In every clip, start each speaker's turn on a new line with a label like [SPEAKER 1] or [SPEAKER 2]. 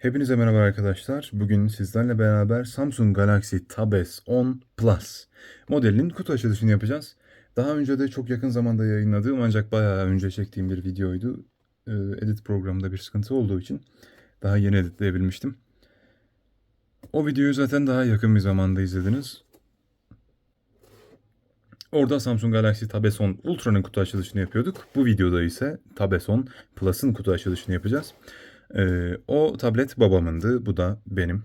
[SPEAKER 1] Hepinize merhaba arkadaşlar. Bugün sizlerle beraber Samsung Galaxy Tab S10 Plus modelinin kutu açılışını yapacağız. Daha önce de çok yakın zamanda yayınladığım ancak bayağı önce çektiğim bir videoydu. Ee, edit programında bir sıkıntı olduğu için daha yeni editleyebilmiştim. O videoyu zaten daha yakın bir zamanda izlediniz. Orada Samsung Galaxy Tab S10 Ultra'nın kutu açılışını yapıyorduk. Bu videoda ise Tab S10 Plus'ın kutu açılışını yapacağız. Ee, o tablet babamındı. Bu da benim.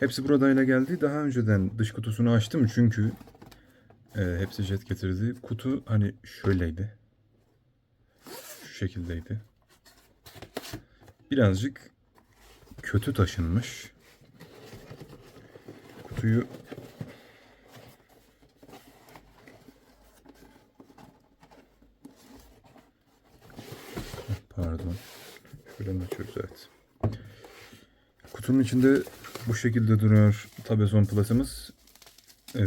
[SPEAKER 1] Hepsi buradayla geldi. Daha önceden dış kutusunu açtım çünkü e, hepsi jet getirdi. Kutu hani şöyleydi. Şu şekildeydi. Birazcık kötü taşınmış. Kutuyu Pardon. Mi açıyoruz evet. Kutunun içinde bu şekilde duruyor Tabezon Plus'ımız. Ee,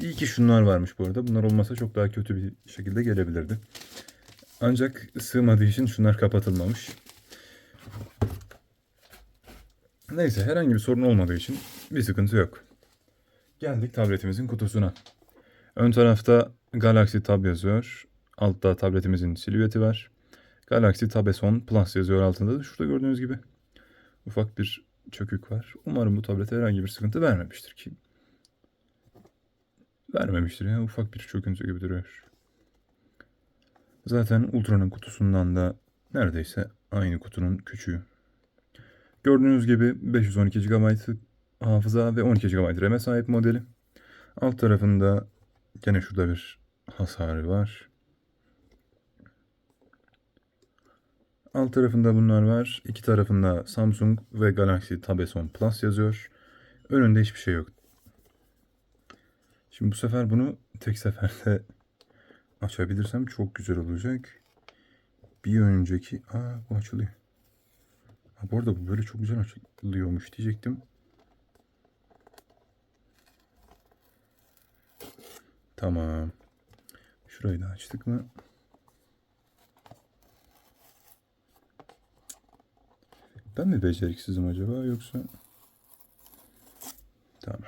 [SPEAKER 1] iyi ki şunlar varmış bu arada. Bunlar olmasa çok daha kötü bir şekilde gelebilirdi. Ancak sığmadığı için şunlar kapatılmamış. Neyse herhangi bir sorun olmadığı için bir sıkıntı yok. Geldik tabletimizin kutusuna. Ön tarafta Galaxy Tab yazıyor. Altta tabletimizin silüeti var. Galaxy Tab S10 Plus yazıyor altında da. Şurada gördüğünüz gibi ufak bir çökük var. Umarım bu tablete herhangi bir sıkıntı vermemiştir ki. Vermemiştir ya. Ufak bir çöküntü gibi duruyor. Zaten Ultra'nın kutusundan da neredeyse aynı kutunun küçüğü. Gördüğünüz gibi 512 GB hafıza ve 12 GB RAM'e sahip modeli. Alt tarafında gene şurada bir hasarı var. Alt tarafında bunlar var. İki tarafında Samsung ve Galaxy Tab S10 Plus yazıyor. Önünde hiçbir şey yok. Şimdi bu sefer bunu tek seferde açabilirsem çok güzel olacak. Bir önceki... Aa bu açılıyor. Ha, bu arada bu böyle çok güzel açılıyormuş diyecektim. Tamam. Şurayı da açtık mı? Ben mi beceriksizim acaba yoksa? Tamam.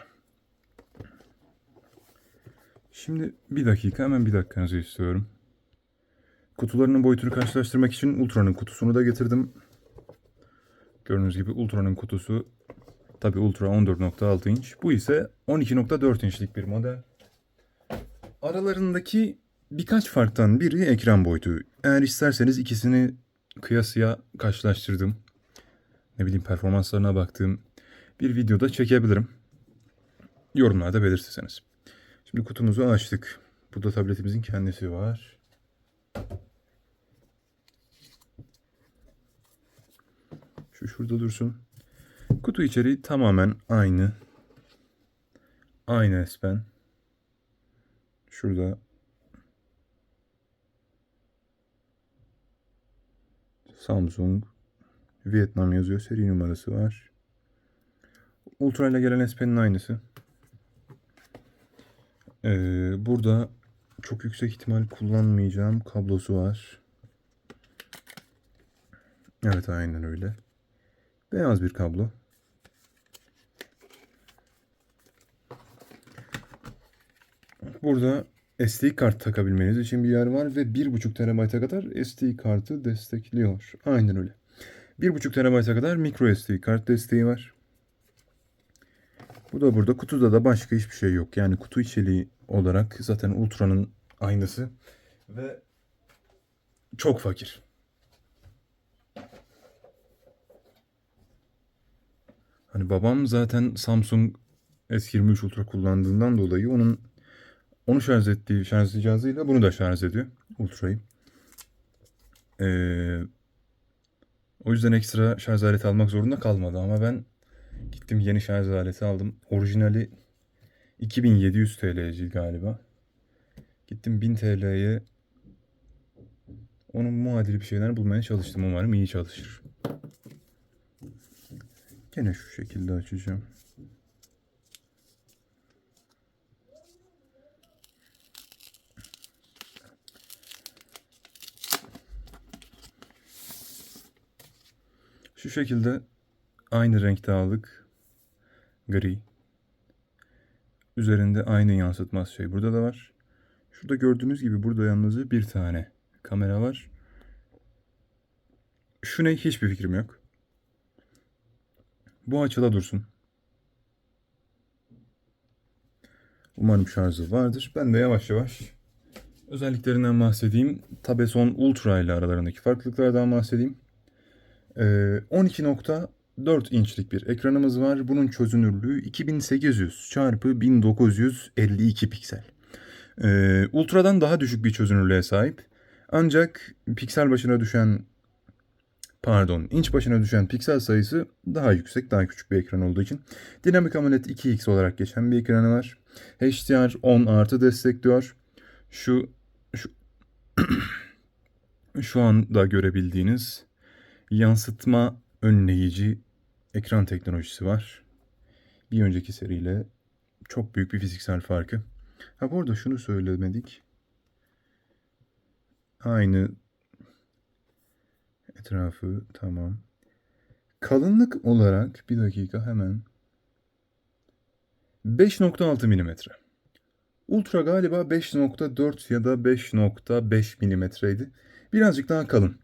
[SPEAKER 1] Şimdi bir dakika hemen bir dakikanızı istiyorum. Kutularının boyutunu karşılaştırmak için Ultra'nın kutusunu da getirdim. Gördüğünüz gibi Ultra'nın kutusu tabi Ultra 14.6 inç. Bu ise 12.4 inçlik bir model. Aralarındaki birkaç farktan biri ekran boyutu. Eğer isterseniz ikisini kıyasıya karşılaştırdım ne bileyim performanslarına baktığım bir videoda çekebilirim. Yorumlarda belirtirseniz. Şimdi kutumuzu açtık. Burada tabletimizin kendisi var. Şu şurada dursun. Kutu içeriği tamamen aynı. Aynı S Pen. Şurada Samsung Vietnam yazıyor. Seri numarası var. Ultra ile gelen S Pen'in aynısı. Ee, burada çok yüksek ihtimal kullanmayacağım kablosu var. Evet aynen öyle. Beyaz bir kablo. Burada SD kart takabilmeniz için bir yer var ve 1.5 TB'a kadar SD kartı destekliyor. Aynen öyle. 1.5 TB'a kadar micro SD kart desteği var. Bu da burada. Kutuda da başka hiçbir şey yok. Yani kutu içeriği olarak zaten Ultra'nın aynısı. Ve çok fakir. Hani babam zaten Samsung S23 Ultra kullandığından dolayı onun onu şarj ettiği şarj cihazıyla bunu da şarj ediyor. Ultra'yı. Ee, o yüzden ekstra şarj aleti almak zorunda kalmadı ama ben gittim yeni şarj aleti aldım. Orijinali 2700 TL'ci galiba. Gittim 1000 TL'ye onun muadili bir şeyler bulmaya çalıştım. Umarım iyi çalışır. Gene şu şekilde açacağım. Şekilde aynı renkte aldık. Gri. Üzerinde aynı yansıtmaz şey burada da var. Şurada gördüğünüz gibi burada yalnızca bir tane kamera var. Şu ne hiçbir fikrim yok. Bu açıda dursun. Umarım şarjı vardır. Ben de yavaş yavaş özelliklerinden bahsedeyim. Tabeson Ultra ile aralarındaki farklılıklardan bahsedeyim. Ee, 12.4 inçlik bir ekranımız var. Bunun çözünürlüğü 2800 çarpı 1952 piksel. Ee, Ultra'dan daha düşük bir çözünürlüğe sahip. Ancak piksel başına düşen pardon inç başına düşen piksel sayısı daha yüksek, daha küçük bir ekran olduğu için. Dinamik AMOLED 2X olarak geçen bir ekranı var. HDR 10 artı destekliyor. Şu şu şu anda görebildiğiniz yansıtma önleyici ekran teknolojisi var. Bir önceki seriyle çok büyük bir fiziksel farkı. Ha bu arada şunu söylemedik. Aynı etrafı tamam. Kalınlık olarak bir dakika hemen 5.6 milimetre. Ultra galiba 5.4 ya da 5.5 milimetreydi. Birazcık daha kalın.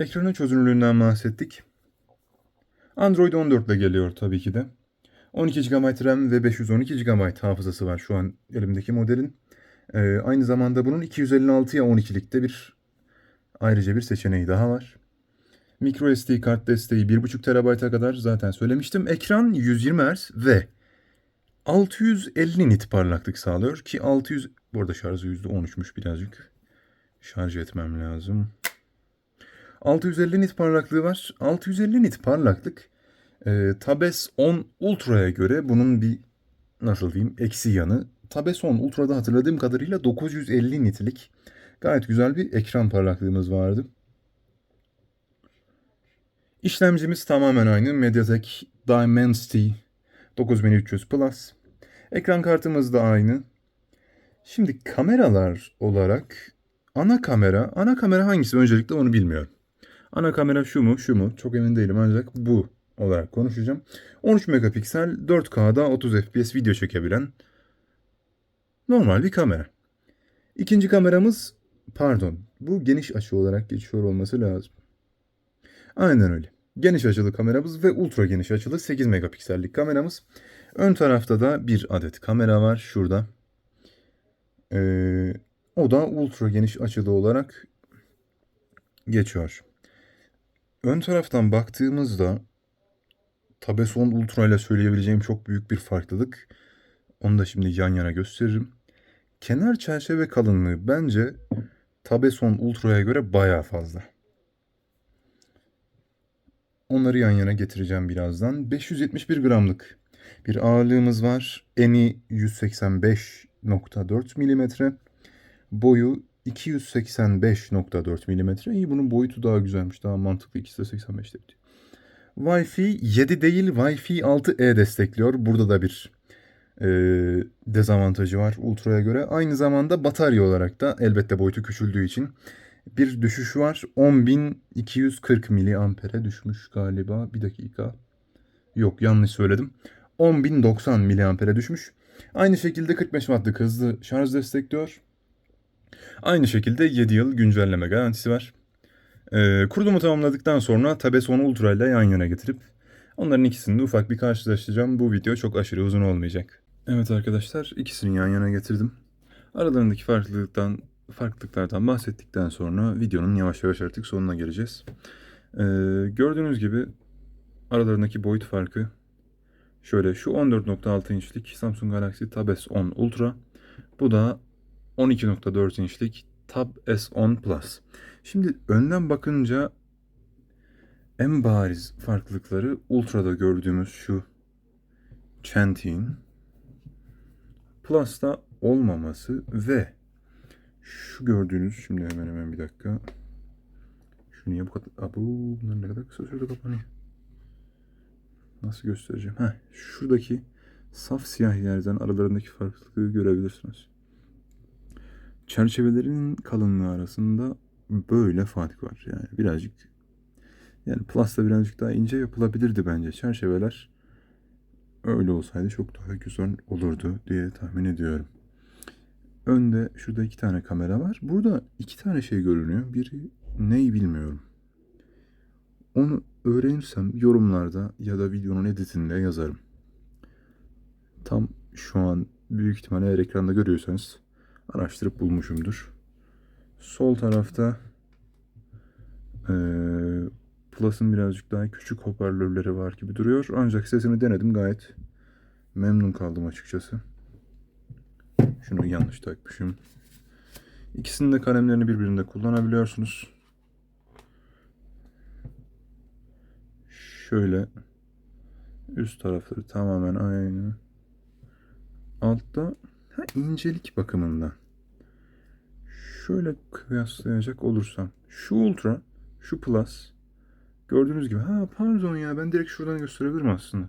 [SPEAKER 1] Ekranın çözünürlüğünden bahsettik. Android 14 ile geliyor tabii ki de. 12 GB RAM ve 512 GB hafızası var şu an elimdeki modelin. Ee, aynı zamanda bunun 256'ya 12'likte bir ayrıca bir seçeneği daha var. Micro SD kart desteği 1.5 TB'a kadar zaten söylemiştim. Ekran 120 Hz ve 650 nit parlaklık sağlıyor ki 600 bu arada şarjı %13'müş birazcık. Şarj etmem lazım. 650 nit parlaklığı var. 650 nit parlaklık e, Tabes 10 Ultra'ya göre bunun bir nasıl diyeyim eksi yanı. Tabes 10 Ultra'da hatırladığım kadarıyla 950 nitlik gayet güzel bir ekran parlaklığımız vardı. İşlemcimiz tamamen aynı. MediaTek Dimensity 9300 Plus. Ekran kartımız da aynı. Şimdi kameralar olarak ana kamera, ana kamera hangisi öncelikle onu bilmiyorum. Ana kamera şu mu, şu mu? Çok emin değilim ancak bu olarak konuşacağım. 13 megapiksel 4K'da 30 FPS video çekebilen normal bir kamera. İkinci kameramız pardon bu geniş açı olarak geçiyor olması lazım. Aynen öyle. Geniş açılı kameramız ve ultra geniş açılı 8 megapiksellik kameramız. Ön tarafta da bir adet kamera var şurada. Ee, o da ultra geniş açılı olarak geçiyor. Ön taraftan baktığımızda Tabeson Ultra ile söyleyebileceğim çok büyük bir farklılık. Onu da şimdi yan yana gösteririm. Kenar çerçeve kalınlığı bence Tabeson Ultra'ya göre baya fazla. Onları yan yana getireceğim birazdan. 571 gramlık bir ağırlığımız var. Eni 185.4 milimetre. Boyu 285.4 milimetre. İyi bunun boyutu daha güzelmiş. Daha mantıklı. İkisi de 85 diyor. Wi-Fi 7 değil Wi-Fi 6E destekliyor. burada da bir e, dezavantajı var Ultra'ya göre. Aynı zamanda batarya olarak da elbette boyutu küçüldüğü için bir düşüş var. 10.240 miliampere düşmüş galiba. Bir dakika. Yok yanlış söyledim. 10.090 miliampere düşmüş. Aynı şekilde 45 wattlık hızlı şarj destekliyor. Aynı şekilde 7 yıl güncelleme garantisi var. Ee, kurulumu tamamladıktan sonra Tabeson Ultra ile yan yana getirip onların ikisini de ufak bir karşılaştıracağım. Bu video çok aşırı uzun olmayacak. Evet arkadaşlar ikisini yan yana getirdim. Aralarındaki farklılıktan farklılıklardan bahsettikten sonra videonun yavaş yavaş artık sonuna geleceğiz. Ee, gördüğünüz gibi aralarındaki boyut farkı şöyle şu 14.6 inçlik Samsung Galaxy Tab S10 Ultra. Bu da 12.4 inçlik Tab S10 Plus. Şimdi önden bakınca en bariz farklılıkları Ultra'da gördüğümüz şu çentiğin Plus'ta olmaması ve şu gördüğünüz şimdi hemen hemen bir dakika. Şu niye bu kadar... Abu bunlar ne kadar kısa sürede kapanıyor. Nasıl göstereceğim? Heh, şuradaki saf siyah yerden aralarındaki farklılığı görebilirsiniz. Çerçevelerinin kalınlığı arasında böyle fark var. Yani birazcık Yani Plus'ta birazcık daha ince yapılabilirdi bence. Çerçeveler öyle olsaydı çok daha güzel olurdu diye tahmin ediyorum. Önde şurada iki tane kamera var. Burada iki tane şey görünüyor. Biri neyi bilmiyorum. Onu öğrenirsem yorumlarda ya da videonun editinde yazarım. Tam şu an büyük ihtimalle eğer ekranda görüyorsanız araştırıp bulmuşumdur. Sol tarafta eee Plus'ın birazcık daha küçük hoparlörleri var gibi duruyor. Ancak sesini denedim gayet memnun kaldım açıkçası. Şunu yanlış takmışım. İkisinin de kalemlerini birbirinde kullanabiliyorsunuz. Şöyle üst tarafları tamamen aynı. Altta incelik bakımından. Şöyle kıyaslayacak olursam şu Ultra, şu Plus gördüğünüz gibi ha pardon ya ben direkt şuradan gösterebilirim aslında.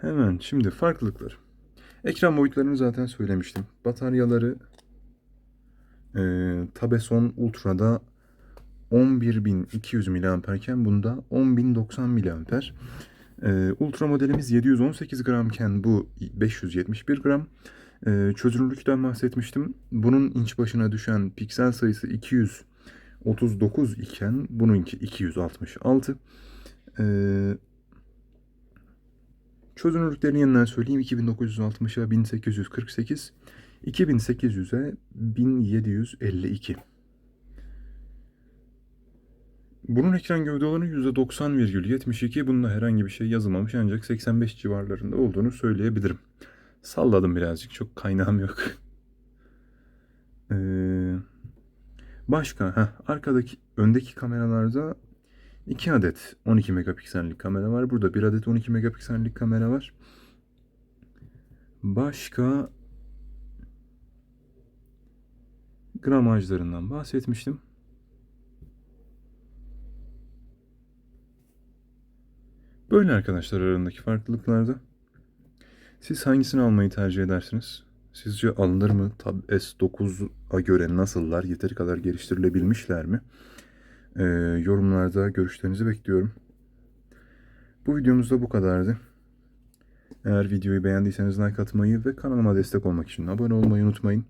[SPEAKER 1] Hemen şimdi farklılıklar. Ekran boyutlarını zaten söylemiştim. Bataryaları e, Tabeson Ultra'da 11.200 mAh bunda 10.090 mAh. E, Ultra modelimiz 718 gramken bu 571 gram. E, çözünürlükten bahsetmiştim. Bunun inç başına düşen piksel sayısı 239 iken bununki 266. E, Çözünürlüklerini yeniden söyleyeyim. 2960'a 1848, 2800'e 1752. Bunun ekran gövde olanı %90,72. Bunda herhangi bir şey yazılmamış ancak 85 civarlarında olduğunu söyleyebilirim. Salladım birazcık. Çok kaynağım yok. Ee, başka, heh, arkadaki, öndeki kameralarda 2 adet 12 megapiksellik kamera var. Burada 1 adet 12 megapiksellik kamera var. Başka gramajlarından bahsetmiştim. Böyle arkadaşlar arasındaki farklılıklarda. Siz hangisini almayı tercih edersiniz? Sizce alınır mı? Tab S9'a göre nasıllar? Yeteri kadar geliştirilebilmişler mi? Ee, yorumlarda görüşlerinizi bekliyorum. Bu videomuz da bu kadardı. Eğer videoyu beğendiyseniz like atmayı ve kanalıma destek olmak için abone olmayı unutmayın.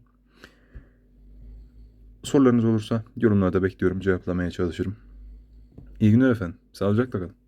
[SPEAKER 1] Sorularınız olursa yorumlarda bekliyorum. Cevaplamaya çalışırım. İyi günler efendim. Sağlıcakla kalın.